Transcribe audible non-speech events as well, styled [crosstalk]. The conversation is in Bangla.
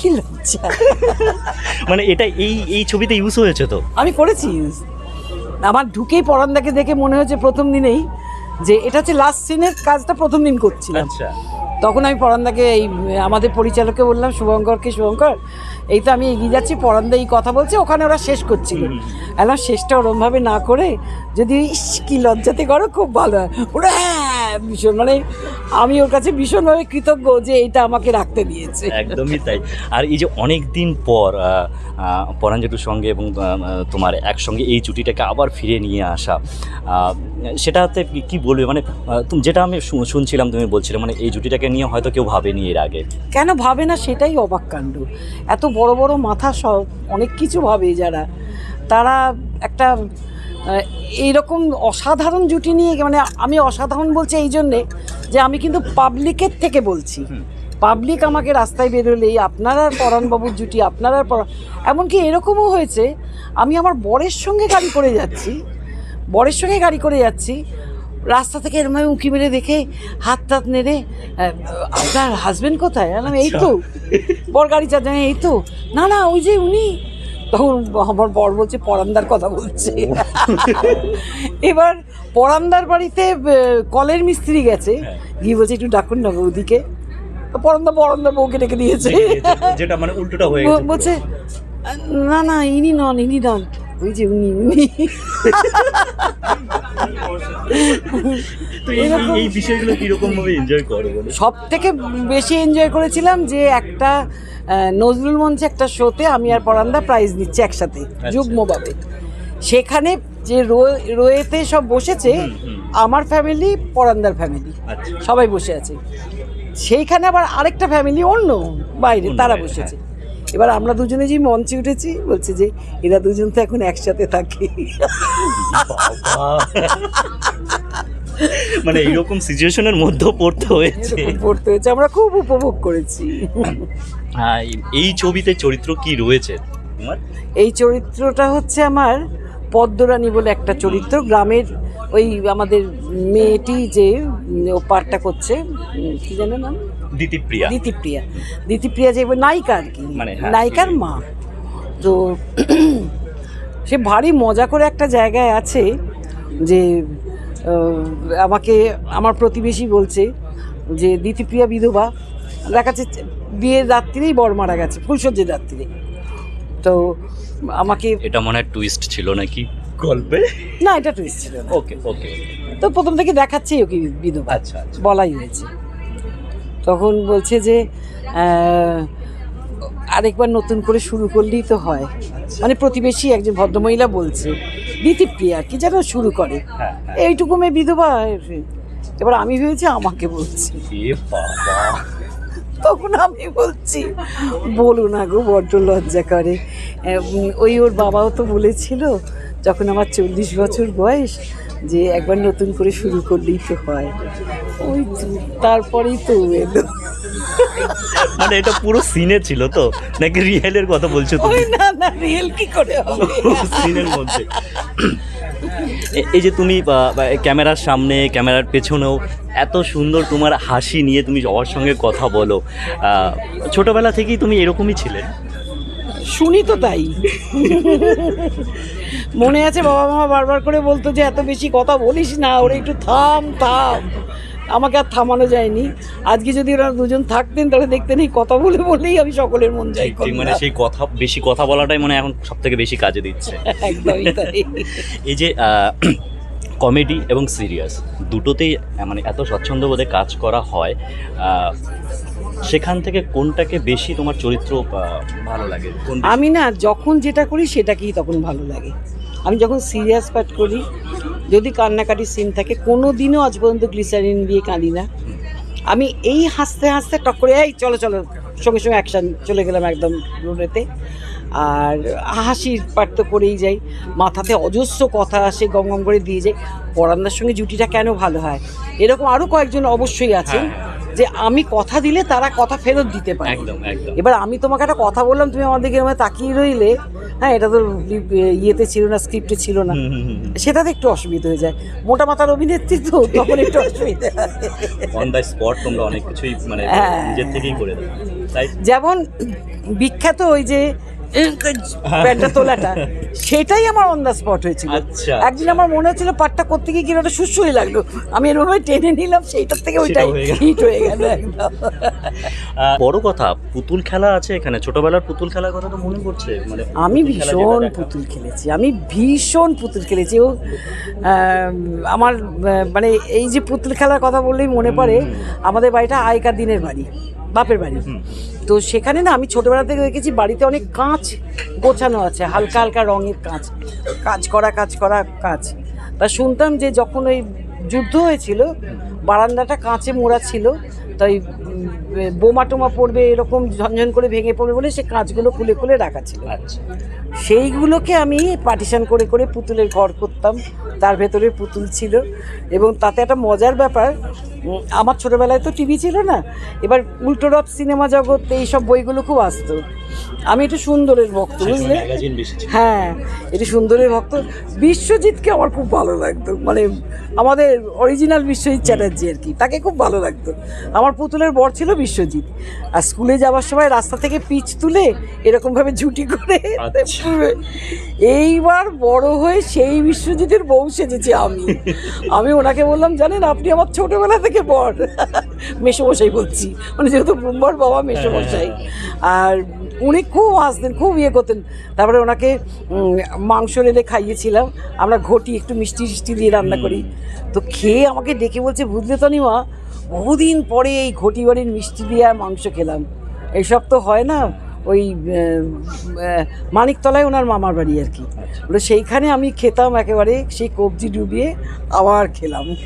কি লজ্জা মানে এটা এই এই ছবিতে ইউজ হয়েছে তো? আমি করেছি use। আমার ঢুকেই পরান্দাকে দেখে মনে হচ্ছে প্রথম দিনেই যে এটা হচ্ছে লাস্ট সিনের কাজটা প্রথম দিন করছিলাম। আচ্ছা। তখন আমি পরান্দাকে এই আমাদের পরিচালককে বললাম শুভঙ্করকে শুভঙ্কর এই তো আমি এগিয়ে যাচ্ছি পরান্দা এই কথা বলছে ওখানে ওরা শেষ করছিল। এলাম শেষটা ওরমভাবে না করে যদি ইস কি লজ্জাতে করো খুব ভালো হয়। ওরা হ্যাঁ ভীষণ মানে আমি ওর কাছে ভীষণভাবে কৃতজ্ঞ যে এইটা আমাকে রাখতে দিয়েছে। একদমই তাই। আর এই যে অনেক দিন পর আহ, সঙ্গে এবং তোমার একসঙ্গে এই জুটিটাকে আবার ফিরে নিয়ে আসা সেটাতে কি- বলবে? মানে তুমি যেটা আমি শুনছিলাম তুমি বলছিলে মানে এই জুটিটাকে নিয়ে হয়তো কেউ ভাবেনি এর আগে। কেন ভাবে না সেটাই অবাক কাণ্ড। এত বড় বড় মাথা সব অনেক কিছু ভাবে যারা। তারা একটা এইরকম অসাধারণ জুটি নিয়ে মানে আমি অসাধারণ বলছি এই জন্যে যে আমি কিন্তু পাবলিকের থেকে বলছি। পাবলিক আমাকে রাস্তায় বেরোলেই আপনার আর পরাণবাবুর জুটি আপনার আর পরাণ এমনকি এরকমও হয়েছে আমি আমার বরের সঙ্গে গাড়ি করে যাচ্ছি বরের সঙ্গে গাড়ি করে যাচ্ছি রাস্তা থেকে এরমভাবে উঁকি মেরে দেখে হাত টাত নেড়ে আপনার হাজবেন্ড কোথায়? এই তো বর গাড়ি চালান এই তো। না না ওই যে উনি তখন আমার বর বলছে পরামদার কথা বলছে। এবার পরামদার বাড়িতে কলের মিস্ত্রি গেছে। হ্যাঁ। গিয়ে বলছে একটু ডাকুন না বৌদিকে। তো পরামদা পরান্দা বউকে ডেকে দিয়েছে। যেটা মানে উল্টোটা হয়ে বলছে না না ইনি নন ইনি নন। ওই যে উনি উনি। তো এই এই বিষয়গুলো কীরকম ভাবে এনজয় করো সব থেকে বেশি এনজয় করেছিলাম যে একটা নজরুল মঞ্চে একটা শোতে আমি আর পরান্দা প্রাইজ নিচ্ছি একসাথে যুগ্মভাবে সেখানে যে রোয়েতে সব বসেছে। আমার ফ্যামিলি পরান্দার ফ্যামিলি আচ্ছা। সবাই বসে আছে। সেইখানে আবার আরেকটা ফ্যামিলি অন্য বাইরে তারা বসেছে। এবার আমরা দুজনে যে মঞ্চে উঠেছি বলছে যে এরা দুজন তো এখন একসাথে থাকে। মানে এইরকম সিচুয়েশনের মধ্যেও পড়তে হয়েছে। পড়তে হয়েছে। আমরা খুব উপভোগ করেছি। হ্যাঁ, এই- ছবিতে চরিত্র কি রয়েছে তোমার এই চরিত্রটা হচ্ছে আমার পদ্মরানী বলে একটা চরিত্র। গ্রামের ওই আমাদের মেয়েটি যে ও পাঠটা করছে কি জানো নাম? দিতিপ্রিয়া। দিতিপ্রিয়া। দিতিপ্রিয়া যে নায়িকা আর কি মানে হ্যাঁ। নায়িকার মা। তো সে ভারী মজা করে একটা জায়গায় আছে যে আমাকে আমার প্রতিবেশী বলছে যে দিতিপ্রিয়া বিধবা। দেখাচ্ছে বিয়ের রাত্রিরেই বর মারা গেছে ফুলসজ্জের রাত্রিরে। তো আমাকে এটা মনে হয় টুইস্ট ছিল নাকি? গল্পে? না এটা টুইস্ট ছিল ওকে ওকে তো প্রথম থেকে দেখাচ্ছেই ওকে বিধবা। আচ্ছা আচ্ছা। বলাই হয়েছে। তখন বলছে যে আরেকবার নতুন করে শুরু করলেই তো হয়। মানে প্রতিবেশী একজন ভদ্রমহিলা বলছে দিতিপ্রিয়া কি যেন শুরু করে। হ্যাঁ হ্যাঁ। এইটুকু মেয়ে বিধবা এবার আমি ভেবেছি আমাকে বলছি। তখন আমি বলছি বলো না গো বড্ড লজ্জা করে। ওই ওর বাবাও তো বলেছিল যখন আমার চল্লিশ বছর বয়স যে একবার নতুন করে শুরু করলেই তো হয়। ওই তারপরেই তো এলো। মানে এটা পুরো সিনে ছিল তো? নাকি রিয়েলের কথা বলছো তুমি? না না রিয়েল কি করে হবে? সিনের মধ্যে। এই যে তুমি ক্যামেরার সামনে ক্যামেরার পেছনেও এত সুন্দর তোমার হাসি নিয়ে তুমি সবার সঙ্গে কথা বলো। ছোটবেলা থেকেই তুমি এরকমই ছিলেন শুনি তো তাই। মনে আছে বাবা মা বারবার করে বলতো যে এত বেশি কথা বলিস না ওরা একটু থাম থাম। আমাকে আর থামানো যায়নি। আজকে যদি ওরা দুজন থাকতেন তাহলে দেখতেন এই কথা বলে বলেই আমি সকলের মন যাই মানে সেই কথা বেশি কথা বলাটাই মানে এখন সব থেকে বেশি কাজে দিচ্ছে। একদমই তাই। এই যে কমেডি এবং সিরিয়াস দুটোতেই মানে এত স্বচ্ছন্দবোধে কাজ করা হয় সেখান থেকে কোনটাকে বেশি তোমার চরিত্র ভালো লাগে? আমি না যখন যেটা করি সেটাকেই তখন ভালো লাগে। আমি যখন সিরিয়াস পার্ট করি যদি কান্নাকাটি সিন থাকে কোনো দিনও আজ পর্যন্ত গ্লিসারিন দিয়ে কাঁদি না। আমি এই হাসতে হাসতে টক করে এই চলো চলো সঙ্গে সঙ্গে অ্যাকশান চলে গেলাম একদম রোডেতে আর হাসির পার্ট তো করেই যাই। মাথাতে অজস্র কথা আসে গম গম করে দিয়ে যাই। পরান্নার সঙ্গে জুটিটা কেন ভালো হয়? এরকম আরও কয়েকজন অবশ্যই আছেন। যে আমি কথা দিলে তারা কথা ফেরত দিতে পারে। একদম একদম। এবার আমি তোমাকে একটা কথা বললাম তুমি আমার দিকে তাকিয়ে রইলে হ্যাঁ এটা তো ইয়েতে ছিল না স্ক্রিপ্টে ছিল না। সেটাতে একটু অসুবিধা হয়ে যায়। মোটা মাথার অভিনেত্রী তো তখন একটু অসুবিধা অন দ্য স্পট তোমরা অনেক কিছুই মানে হ্যাঁ। নিজের থেকেই করে দাও। যেমন বিখ্যাত ওই যে প্যান্টটা তোলাটা। সেটাই আমার অন দ্য স্পট হয়েছিল। আচ্ছা, একদিন আমার মনে হচ্ছিল পাটটা করতে গিয়ে কিনা ওটা সুসুই লাগল। আমি এরভাবে টেনে নিলাম সেইটার থেকে ওইটাই হিট হয়ে গেল। একদম। বড় কথা পুতুল খেলা আছে এখানে। ছোটবেলার পুতুল খেলার কথা তো মনে পড়ছে মানে আমি ভীষণ পুতুল খেলেছি। আমি ভীষণ পুতুল খেলেছি ও আমার মানে এই যে পুতুল খেলার কথা বললেই মনে পড়ে আমাদের বাড়িটা আগেকার দিনের বাড়ি বাপের বাড়ি। তো সেখানে না আমি ছোটবেলা থেকে দেখেছি বাড়িতে অনেক কাঁচ গোছানো আছে, হালকা হালকা রঙের কাঁচ। কাজ করা কাজ করা কাঁচ। তা শুনতাম যে যখন ওই যুদ্ধ হয়েছিল, বারান্দাটা কাঁচে মোড়া ছিল, তাই বোমা টোমা পড়বে, এরকম ঝনঝন করে ভেঙে পড়বে বলে সে কাঁচগুলো খুলে খুলে রাখা ছিল। আচ্ছা। সেইগুলোকে আমি পার্টিশান করে করে পুতুলের ঘর করতাম। তার ভেতরে পুতুল ছিল এবং তাতে একটা মজার ব্যাপার আমার ছোটোবেলায় তো টিভি ছিল না। এবার উল্টোরফ সিনেমা জগৎ, এইসব বইগুলো খুব আসতো। আমি একটু সুন্দরের ভক্ত বুঝলে। হ্যাঁ এটি সুন্দরের ভক্ত। বিশ্বজিৎকে আমার খুব ভালো লাগতো। মানে আমাদের অরিজিনাল বিশ্বজিৎ চ্যাটার্জি আর কি তাকে খুব ভালো লাগতো। আমার পুতুলের বর ছিল বিশ্বজিৎ। আর স্কুলে যাওয়ার সময় রাস্তা থেকে পিচ তুলে এরকমভাবে ঝুটি করে আচ্ছা। এইবার বড় হয়ে সেই বিশ্বজিতের বউ সেজেছি আমি। আমি ওনাকে বললাম জানেন আপনি আমার ছোটোবেলা থেকে বর। [laughs] মেসমশাই বলছি। মানে যেহেতু ব্রহ্মার বাবা মেসমশাই। আর উনি খুব হাসতেন, খুব ইয়ে করতেন। তারপরে ওনাকে মাংস রেলে খাইয়েছিলাম। আমরা ঘটি একটু মিষ্টি মিষ্টি দিয়ে রান্না করি। তো খেয়ে আমাকে ডেকে বলছে, বুঝলে তো মা বহুদিন পরে এই ঘটি বাড়ির মিষ্টি দিয়ে মাংস খেলাম। এইসব তো হয় না, ওই মানিকতলায় ওনার মামার বাড়ি আর কি। বলে সেইখানে আমি খেতাম একেবারে, সেই কবজি ডুবিয়ে আবার খেলাম। [laughs]